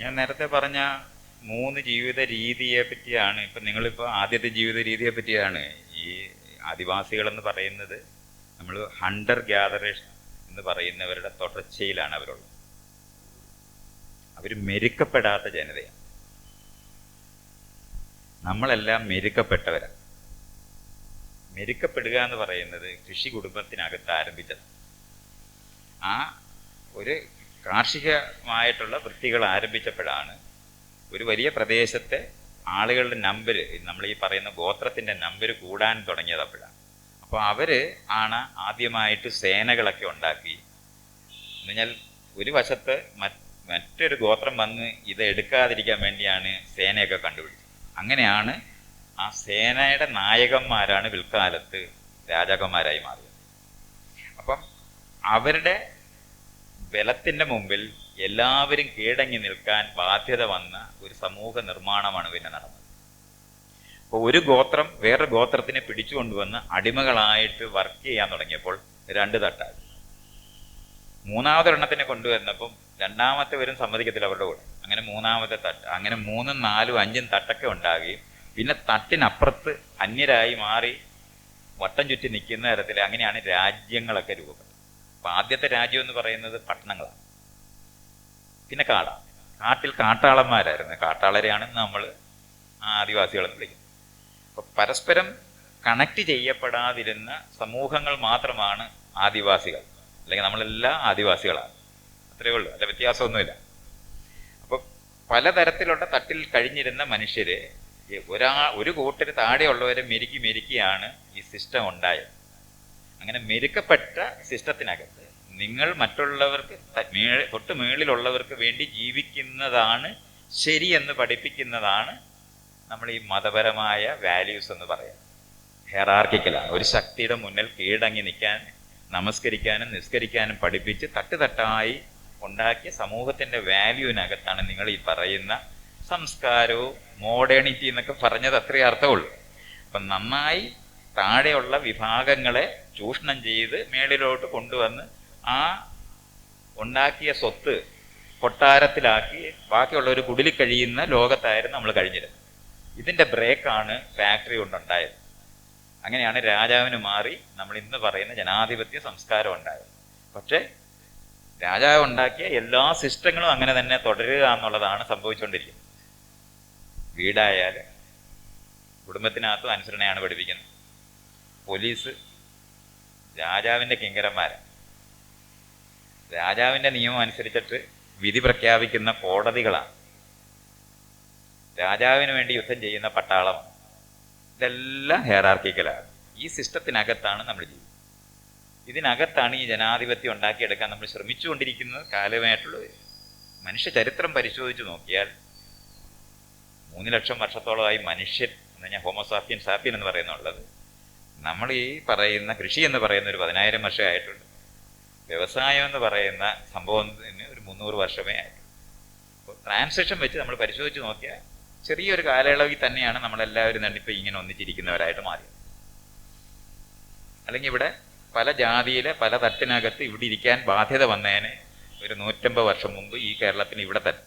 ഞാൻ നേരത്തെ പറഞ്ഞ മൂന്ന് ജീവിത രീതിയെ പറ്റിയാണ്. ഇപ്പം നിങ്ങളിപ്പോൾ ആദ്യത്തെ ജീവിത രീതിയെ പറ്റിയാണ് ഈ ആദിവാസികൾ എന്ന് പറയുന്നത്. നമ്മൾ ഹണ്ടർ ഗ്യാതറേഷൻ എന്ന് പറയുന്നവരുടെ തുടർച്ചയിലാണ് അവരുള്ളത്. അവർ മെരുക്കപ്പെടാത്ത ജനതയാണ്. നമ്മളെല്ലാം മെരുക്കപ്പെട്ടവരാണ്. മെരുക്കപ്പെടുക എന്ന് പറയുന്നത് കൃഷി കുടുംബത്തിനകത്ത് ആരംഭിച്ചത് ആ ഒരു കാർഷികമായിട്ടുള്ള വൃത്തികൾ ആരംഭിച്ചപ്പോഴാണ് ഒരു വലിയ പ്രദേശത്തെ ആളുകളുടെ നമ്പർ നമ്മൾ ഈ പറയുന്ന ഗോത്രത്തിന്റെ നമ്പർ കൂടാൻ തുടങ്ങിയത് അപ്പോഴാണ്. അപ്പോൾ അവർ ആണ് ആദ്യമായിട്ട് സേനകളൊക്കെ ഉണ്ടാക്കി. എന്നുവെച്ചാൽ ഒരു വശത്ത് മറ്റൊരു ഗോത്രം വന്ന് ഇത് എടുക്കാതിരിക്കാൻ വേണ്ടിയാണ് സേനയൊക്കെ കണ്ടുപിടിച്ചത്. അങ്ങനെയാണ് ആ സേനയുടെ നായകന്മാരാണ് പിൽക്കാലത്ത് രാജാക്കന്മാരായി മാറിയത്. അപ്പം അവരുടെ ബലത്തിന്റെ മുമ്പിൽ എല്ലാവരും കീഴടങ്ങി നിൽക്കാൻ ബാധ്യത വന്ന ഒരു സമൂഹ നിർമ്മാണമാണ് പിന്നെ നടന്നത്. അപ്പോൾ ഒരു ഗോത്രം വേറെ ഗോത്രത്തിനെ പിടിച്ചുകൊണ്ടുവന്ന് അടിമകളായിട്ട് വർക്ക് ചെയ്യാൻ തുടങ്ങിയപ്പോൾ രണ്ട് തട്ടായി. മൂന്നാമതൊരെണ്ണത്തിനെ കൊണ്ടുവന്നപ്പം രണ്ടാമത്തെ വരും സമ്മതിക്കത്തില്ല അവരുടെ കൂടെ. അങ്ങനെ മൂന്നാമത്തെ തട്ട് അങ്ങനെ മൂന്നും നാലും അഞ്ചും തട്ടൊക്കെ ഉണ്ടാകുകയും പിന്നെ തട്ടിനപ്പുറത്ത് അന്യരായി മാറി വട്ടം ചുറ്റി നിൽക്കുന്ന തരത്തിൽ അങ്ങനെയാണ് രാജ്യങ്ങളൊക്കെ രൂപപ്പെട്ടത്. അപ്പം ആദ്യത്തെ രാജ്യം എന്ന് പറയുന്നത് പട്ടണങ്ങളാണ്. പിന്നെ കാട. കാട്ടിൽ കാട്ടാളന്മാരായിരുന്നു. കാട്ടാളരെയാണ് നമ്മൾ ആദിവാസികളെന്ന് വിളിക്കുന്നത്. അപ്പം പരസ്പരം കണക്ട് ചെയ്യപ്പെടാതിരുന്ന സമൂഹങ്ങൾ മാത്രമാണ് ആദിവാസികൾ. അല്ലെങ്കിൽ നമ്മളെല്ലാം ആദിവാസികളാണ്. അത്രയേ ഉള്ളൂ. അല്ല വ്യത്യാസമൊന്നുമില്ല. അപ്പം പലതരത്തിലുള്ള തട്ടിൽ കഴിഞ്ഞിരുന്ന മനുഷ്യർ ഒരാ ഒരു കൂട്ടർ താഴെയുള്ളവരെ മെരുക്കി മെരുക്കിയാണ് ഈ സിസ്റ്റം ഉണ്ടായത്. അങ്ങനെ മെരുക്കപ്പെട്ട സിസ്റ്റത്തിനകത്ത് നിങ്ങൾ മറ്റുള്ളവർക്ക് തൊട്ട് മേളിലുള്ളവർക്ക് വേണ്ടി ജീവിക്കുന്നതാണ് ശരിയെന്ന് പഠിപ്പിക്കുന്നതാണ് നമ്മൾ ഈ മതപരമായ വാല്യൂസ് എന്ന് പറയാം ഹെറാർക്കിക്കലാണ് ഒരു ശക്തിയുടെ മുന്നിൽ കീഴടങ്ങി നിൽക്കാൻ നമസ്കരിക്കാനും നിസ്കരിക്കാനും പഠിപ്പിച്ച് തട്ടുതട്ടായി ഉണ്ടാക്കിയ സമൂഹത്തിന്റെ വാല്യൂവിനകത്താണ് നിങ്ങൾ ഈ പറയുന്ന സംസ്കാരവും മോഡേണിറ്റി എന്നൊക്കെ പറഞ്ഞത് അത്രയേ അർത്ഥമുള്ളൂ. അപ്പം നന്നായി താഴെയുള്ള വിഭാഗങ്ങളെ ചൂഷണം ചെയ്ത് മേളിലോട്ട് കൊണ്ടുവന്ന് ആ ഉണ്ടാക്കിയ സ്വത്ത് കൊട്ടാരത്തിലാക്കി ബാക്കിയുള്ള ഒരു കുടിലിൽ കഴിയുന്ന ലോകത്തായിരുന്നു നമ്മൾ കഴിഞ്ഞിരുന്നത് ഇതിന്റെ ബ്രേക്കാണ് ഫാക്ടറി കൊണ്ടുണ്ടായത്. അങ്ങനെയാണ് രാജാവിന് മാറി നമ്മൾ ഇന്ന് പറയുന്ന ജനാധിപത്യ സംസ്കാരം ഉണ്ടായത്. പക്ഷേ രാജാവ് ഉണ്ടാക്കിയ എല്ലാ സിസ്റ്റങ്ങളും അങ്ങനെ തന്നെ തുടരുക എന്നുള്ളതാണ് സംഭവിച്ചുകൊണ്ടിരിക്കുന്നത്. വീടായാലും കുടുംബത്തിനകത്തും അനുസരണയാണ് പഠിപ്പിക്കുന്നത്. പോലീസ് രാജാവിന്റെ കിങ്കരന്മാരാണ് രാജാവിന്റെ നിയമം അനുസരിച്ചിട്ട് വിധി പ്രഖ്യാപിക്കുന്ന കോടതികളാണ് രാജാവിന് വേണ്ടി യുദ്ധം ചെയ്യുന്ന പട്ടാളം. ഇതെല്ലാം ഹെയറാർക്കിക്കലാണ് ഈ സിസ്റ്റത്തിനകത്താണ് നമ്മൾ ജീവിക്കുന്നത് ഇതിനകത്താണ് ഈ ജനാധിപത്യം ഉണ്ടാക്കിയെടുക്കാൻ നമ്മൾ ശ്രമിച്ചുകൊണ്ടിരിക്കുന്നത് കാലമായിട്ടുള്ളത് മനുഷ്യ ചരിത്രം പരിശോധിച്ച് നോക്കിയാൽ മൂന്ന് ലക്ഷം വർഷത്തോളമായി മനുഷ്യൻ എന്ന് പറഞ്ഞാൽ ഹോമോസാഫിയൻ സാഫിയൻ എന്ന് പറയുന്നുള്ളത് നമ്മൾ ഈ പറയുന്ന കൃഷി എന്ന് പറയുന്ന ഒരു പതിനായിരം വർഷമേ ആയിട്ടുണ്ട്. വ്യവസായം എന്ന് പറയുന്ന സംഭവത്തിന് ഒരു മുന്നൂറ് വർഷമേ ആയിട്ടുള്ളൂ. അപ്പോൾ ട്രാൻസാക്ഷൻ വെച്ച് നമ്മൾ പരിശോധിച്ച് നോക്കിയാൽ ചെറിയൊരു കാലയളവിൽ തന്നെയാണ് നമ്മളെല്ലാവരും തന്നെ ഇപ്പം ഇങ്ങനെ ഒന്നിച്ചിരിക്കുന്നവരായിട്ട് മാറിയത് അല്ലെങ്കിൽ ഇവിടെ പല ജാതിയിലെ പല തട്ടിനകത്ത് ഇവിടെ ഇരിക്കാൻ ബാധ്യത വന്നതിന് ഒരു നൂറ്റമ്പത് വർഷം മുമ്പ് ഈ കേരളത്തിന് ഇവിടെ തന്നെ.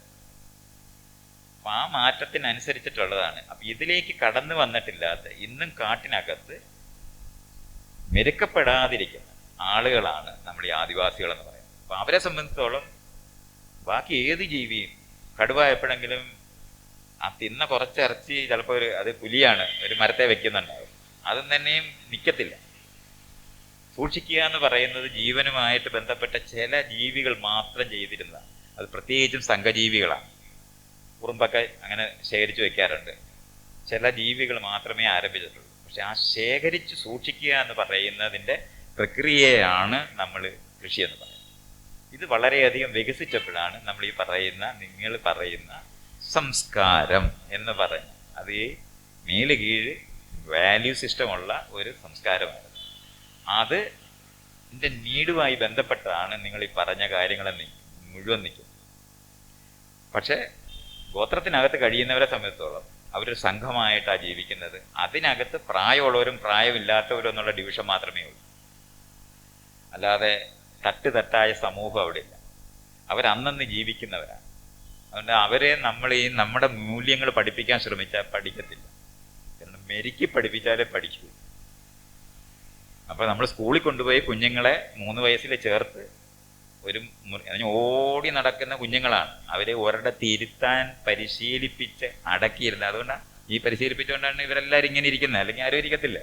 അപ്പം ആ മാറ്റത്തിനനുസരിച്ചിട്ടുള്ളതാണ്. അപ്പം ഇതിലേക്ക് കടന്നു വന്നിട്ടില്ലാത്ത ഇന്നും കാട്ടിനകത്ത് മെരുക്കപ്പെടാതിരിക്കുന്ന ആളുകളാണ് നമ്മൾ ഈ ആദിവാസികൾ എന്ന് പറയുന്നത്. അപ്പൊ അവരെ സംബന്ധിച്ചോളം ബാക്കി ഏത് ജീവിയും കടുവ എപ്പോഴെങ്കിലും ആ തിന്ന കുറച്ച് ഇറച്ചി ചിലപ്പോൾ ഒരു അത് പുലിയാണ് ഒരു മരത്തെ വെക്കുന്നുണ്ടാവും. അതും തന്നെയും നിൽക്കത്തില്ല സൂക്ഷിക്കുക എന്ന് പറയുന്നത് ജീവനുമായിട്ട് ബന്ധപ്പെട്ട ചില ജീവികൾ മാത്രം ചെയ്തിരുന്നതാണ്. അത് പ്രത്യേകിച്ചും സംഘജീവികളാണ്. കുറുമ്പൊക്കെ അങ്ങനെ ശേഖരിച്ചു വെക്കാറുണ്ട്. ചില ജീവികൾ മാത്രമേ ആരംഭിച്ചിട്ടുള്ളൂ. പക്ഷെ ആ ശേഖരിച്ച് സൂക്ഷിക്കുക എന്ന് പറയുന്നതിന്റെ പ്രക്രിയയാണ് നമ്മൾ കൃഷി എന്ന് പറയുന്നത്. ഇത് വളരെയധികം വികസിച്ചപ്പോഴാണ് നമ്മൾ ഈ പറയുന്ന നിങ്ങൾ പറയുന്ന സംസ്കാരം എന്ന് പറയുന്നത്. അത് ഈ മേൽ കീഴ് വാല്യൂ സിസ്റ്റമുള്ള ഒരു സംസ്കാരമാണ് അത് എന്റെ നീടുമായി ബന്ധപ്പെട്ടാണ് നിങ്ങൾ ഈ പറഞ്ഞ കാര്യങ്ങളെ മുഴുവൻ നിൽക്കുന്നത് പക്ഷേ ഗോത്രത്തിനകത്ത് കഴിയുന്നവരെ സംബന്ധിച്ചോളം അവരൊരു സംഘമായിട്ടാണ് ജീവിക്കുന്നത്. അതിനകത്ത് പ്രായമുള്ളവരും പ്രായമില്ലാത്തവരും എന്നുള്ള ഡിവിഷൻ മാത്രമേ ഉള്ളൂ. അല്ലാതെ തട്ട് തട്ടായ സമൂഹം അവിടെ ഇല്ല അവരന്നന്ന് ജീവിക്കുന്നവരാണ് അതുകൊണ്ട് അവരെ നമ്മൾ ഈ നമ്മുടെ മൂല്യങ്ങൾ പഠിപ്പിക്കാൻ ശ്രമിച്ചാൽ പഠിക്കത്തില്ല. കാരണം മെരുക്കി പഠിപ്പിച്ചാലേ പഠിക്കൂ. അപ്പൊ നമ്മൾ സ്കൂളിൽ കൊണ്ടുപോയി കുഞ്ഞുങ്ങളെ മൂന്ന് വയസ്സിൽ ചേർത്ത് ഒരു ഓടി നടക്കുന്ന കുഞ്ഞുങ്ങളാണ്. അവരെ ഒരിടത്ത് തിരുത്താൻ പരിശീലിപ്പിച്ച് അടക്കിയിരുന്നത്. അതുകൊണ്ടാണ് ഈ പരിശീലിപ്പിച്ചുകൊണ്ടാണ് ഇവരെല്ലാവരും ഇങ്ങനെ ഇരിക്കുന്നത്. അല്ലെങ്കിൽ ആരും ഇരിക്കത്തില്ല.